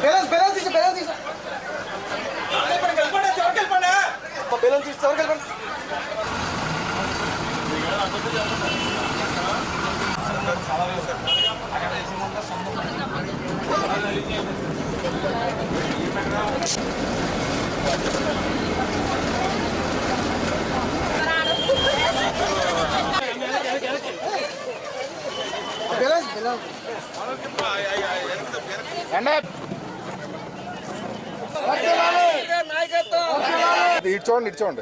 Balance balance తీసి balance తీసి balance తీసి ఎవరికి వెళ్ళిపోండి ഇടിച്ചോണ്ട് ഇടിച്ചോണ്ട്.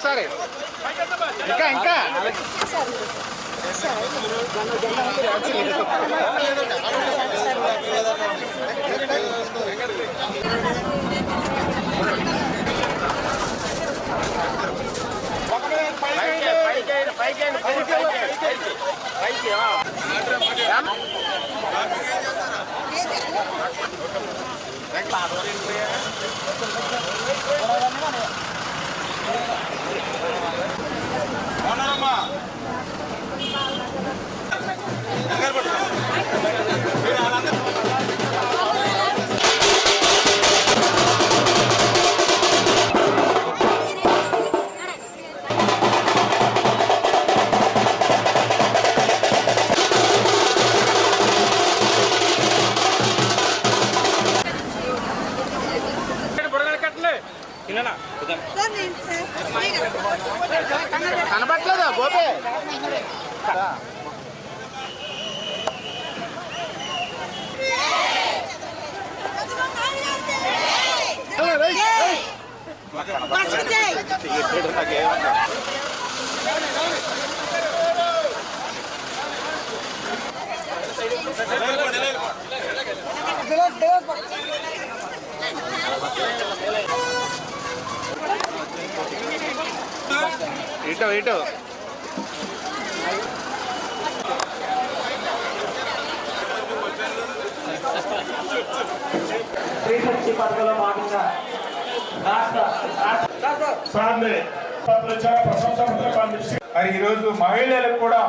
ఒకసారి. ఇంకా ఇంకా. పైకి ఇటు ఇటు సార్ని ప్రశంసా మరి ఈరోజు మహిళలకు కూడా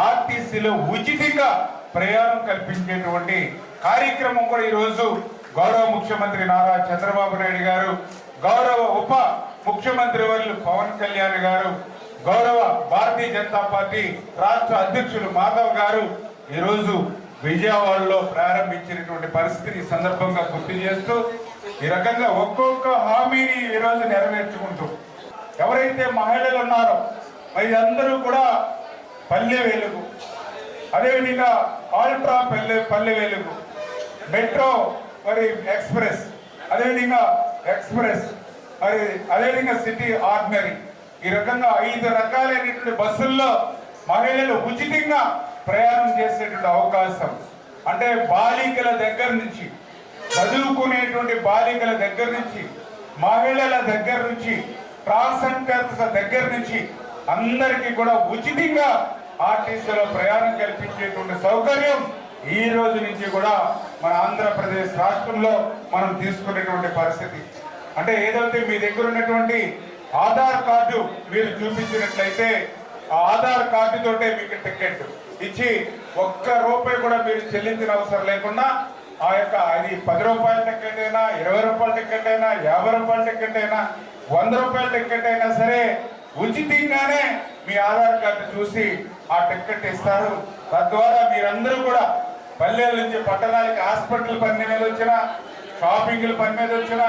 ఆర్టీసీలో ఉచితంగా ప్రయాణం కల్పించేటువంటి కార్యక్రమం కూడా ఈరోజు గౌరవ ముఖ్యమంత్రి నారా చంద్రబాబు నాయుడు గారు గౌరవ ఉప ముఖ్యమంత్రి వర్యులు పవన్ కళ్యాణ్ గారు గౌరవ భారతీయ జనతా పార్టీ రాష్ట్ర అధ్యక్షులు మాధవ్ గారు ఈరోజు విజయవాడలో ప్రారంభించినటువంటి పరిస్థితిని సందర్భంగా గుర్తు చేస్తూ ఈ రకంగా ఒక్కొక్క హామీని ఈరోజు నెరవేర్చుకుంటూ ఎవరైతే మహిళలు ఉన్నారో మరి అందరూ కూడా పల్లె వెలుగు. అదేవిధంగా ఆల్ట్రా పల్లె పల్లె వెలుగు. మెట్రో మరి ఎక్స్ప్రెస్. అదేవిధంగా ఎక్స్ప్రెస్. మరి అదేవిధంగా సిటీ ఆర్డినరీ. ఈ రకంగా ఐదు రకాలైనటువంటి బస్సుల్లో మహిళలు ఉచితంగా ప్రయాణం చేసేటువంటి అవకాశం. అంటే బాలికల దగ్గర నుంచి చదువుకునేటువంటి బాలికల దగ్గర నుంచి మహిళల దగ్గర నుంచి ట్రాన్స్జెండర్స్ దగ్గర నుంచి అందరికీ కూడా ఉచితంగా ఆర్టీసీలో ప్రయాణం కల్పించేటువంటి సౌకర్యం ఈ రోజు నుంచి కూడా మన ఆంధ్రప్రదేశ్ రాష్ట్రంలో మనం తీసుకునేటువంటి పరిస్థితి. అంటే ఏదైతే మీ దగ్గర ఉన్నటువంటి ఆధార్ కార్డు మీరు చూపించినట్లయితే ఆ ఆధార్ కార్డుతోటే మీకు టికెట్ ఇచ్చి ఒక్క రూపాయి కూడా మీరు చెల్లించిన అవసరం లేకుండా ఆ యొక్క అది పది రూపాయల టికెట్ అయినా ఇరవై రూపాయల టికెట్ అయినా యాభై రూపాయల టికెట్ అయినా వంద రూపాయల టికెట్ అయినా సరే ఉచితంగానే మీ ఆధార్ కార్డు చూసి ఆ టికెట్ ఇస్తారు. తద్వారా మీరందరూ కూడా పల్లెల నుంచి పట్టణాలకి హాస్పిటల్ పని మీద వచ్చినా షాపింగ్ల పని మీద వచ్చినా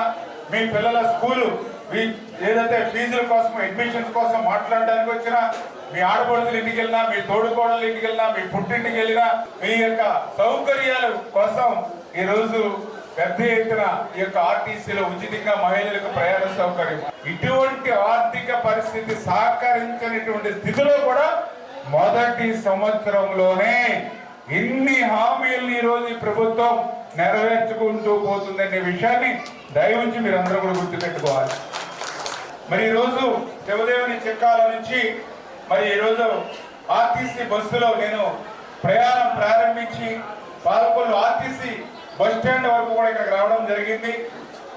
మీ పిల్లల స్కూలు మీ ఏదైతే ఫీజుల కోసం అడ్మిషన్స్ కోసం మాట్లాడడానికి వచ్చినా మీ ఆడపడుతుల ఇంటికి వెళ్ళినా మీ తోడుకోడల ఇంటికి వెళ్ళినా మీ పుట్టింటికి వెళ్ళినా మీ యొక్క సౌకర్యాల కోసం ఈరోజు పెద్ద ఎత్తున ఈ యొక్క ఆర్టీసీలో ఉచితంగా మహిళలకు ప్రయాణ సౌకర్యం. ఇటువంటి ఆర్థిక పరిస్థితి సహకరించినటువంటి స్థితిలో కూడా మొదటి సంవత్సరంలోనే ఇన్ని హామీలను ఈరోజు రోజు ఈ ప్రభుత్వం నెరవేర్చుకుంటూ పోతుందనే విషయాన్ని దయవుంచి మీరు అందరూ కూడా గుర్తుపెట్టుకోవాలి. మరి ఈరోజు శివదేవుని చెక్కాల నుంచి మరి ఈరోజు ఆర్టీసీ బస్సులో నేను ప్రయాణం ప్రారంభించి పాలకొల్లు ఆర్టీసీ బస్ స్టాండ్ వరకు కూడా ఇక్కడ రావడం జరిగింది.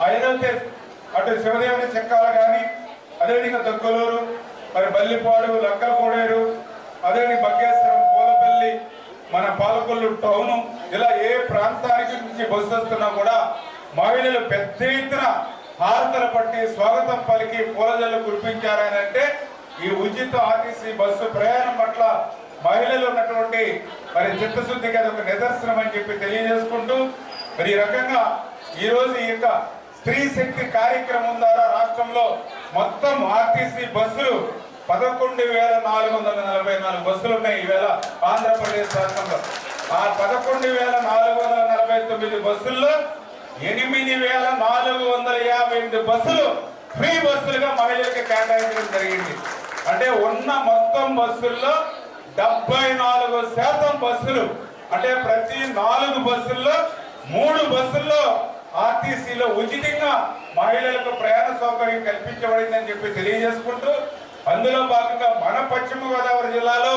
ఏదైతే అటు శివదేవుని చెక్కాలు కానీ అదేవిధంగా దొక్కలూరు మరి బల్లిపాడు లక్కలకోడేరు అదేవిధంగా బగ్గేశ్వరం పూలపల్లి మన పాలకొల్లు టౌను ఇలా ఏ ప్రాంతానికి నుంచి బస్సు వస్తున్నా కూడా మహిళలు పెద్ద ఎత్తున హారతలు పట్టి స్వాగతం పలికి పూలజల్లు కురిపించారని అంటే ఈ ఉచిత ఆర్టీసీ బస్సు ప్రయాణం పట్ల మహిళలు ఉన్నటువంటి మరి చిత్తశుద్ధికి అది ఒక నిదర్శనం అని చెప్పి తెలియజేసుకుంటూ మరి ఈ రకంగా ఈరోజు ఈ యొక్క స్త్రీ శక్తి కార్యక్రమం ద్వారా రాష్ట్రంలో మొత్తం ఆర్టీసీ బస్సులు పదకొండు వేల నాలుగు వందల నలభై నాలుగు బస్సులు ఉన్నాయి ఈవేళ ఆంధ్రప్రదేశ్ రాష్ట్రంలో. ఆ పదకొండు వేల నాలుగు వందల నలభై తొమ్మిది బస్సుల్లో ఎనిమిది వేల నాలుగు వందల యాభై ఎనిమిది బస్సులు ఫ్రీ బస్సులుగా మహిళలకు కేటాయించడం జరిగింది. అంటే ఉన్న మొత్తం బస్సుల్లో డెబ్బై నాలుగు శాతం బస్సులు అంటే ప్రతి నాలుగు బస్సుల్లో మూడు బస్సుల్లో ఆర్టీసీలో ఉచితంగా మహిళలకు ప్రయాణ సౌకర్యం కల్పించబడిందని చెప్పి తెలియజేసుకుంటూ అందులో భాగంగా మన పశ్చిమ గోదావరి జిల్లాలో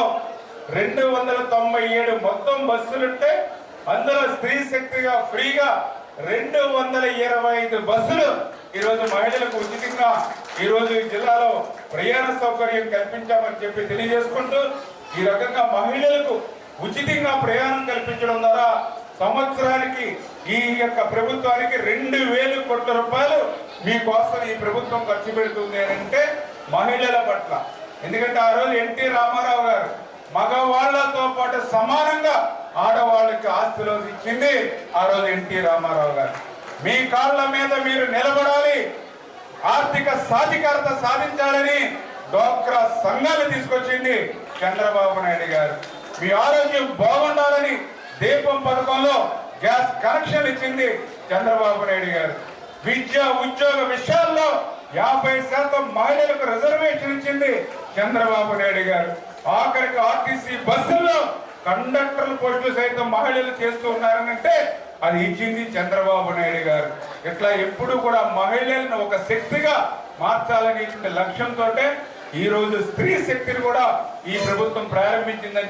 రెండు వందల తొంభై ఏడు మొత్తం బస్సులుంటే అందులో స్త్రీ శక్తిగా ఫ్రీగా రెండు వందల ఇరవై ఐదు బస్సులు ఈరోజు మహిళలకు ఉచితంగా ఈరోజు ఈ జిల్లాలో ప్రయాణ సౌకర్యం కల్పించామని చెప్పి తెలియజేసుకుంటూ ఈ రకంగా మహిళలకు ఉచితంగా ప్రయాణం కల్పించడం ద్వారా సంవత్సరానికి ఈ యొక్క ప్రభుత్వానికి రెండు వేలు కోట్ల రూపాయలు మీకోసం ఈ ప్రభుత్వం ఖర్చు పెడుతుంది అని అంటే మహిళల పట్ల. ఎందుకంటే ఆ రోజు ఎన్టీ రామారావు గారు మగవాళ్ళతో పాటు సమానంగా ఆడవాళ్ళకి ఆస్తిలో ఇచ్చింది ఆ రోజు ఎన్టీ రామారావు గారు. మీ కాళ్ళ మీద మీరు నిలబడాలి. ఆర్థిక సాధికారత సాధించాలని డోక్రా సంఘాలు తీసుకొచ్చింది చంద్రబాబు నాయుడు గారు. మీ ఆరోగ్యం బాగుండాలని దీపం పథకంలో గ్యాస్ కనెక్షన్ ఇచ్చింది చంద్రబాబు నాయుడు గారు. విద్య ఉద్యోగ విషయాల్లో యాభై శాతం మహిళలకు రిజర్వేషన్ ఇచ్చింది చంద్రబాబు నాయుడు గారు. ఆఖరికి ఆర్టీసీ బస్సుల్లో కండక్టర్ల పోస్టులు సైతం మహిళలు చేస్తూ ఉన్నారనంటే అది ఇచ్చింది చంద్రబాబు నాయుడు గారు. ఇట్లా ఎప్పుడు కూడా మహిళలను ఒక శక్తిగా మార్చాలనే లక్ష్యంతో ఈ రోజు స్త్రీ శక్తిని కూడా ఈ ప్రభుత్వం ప్రారంభించిందని చెప్పి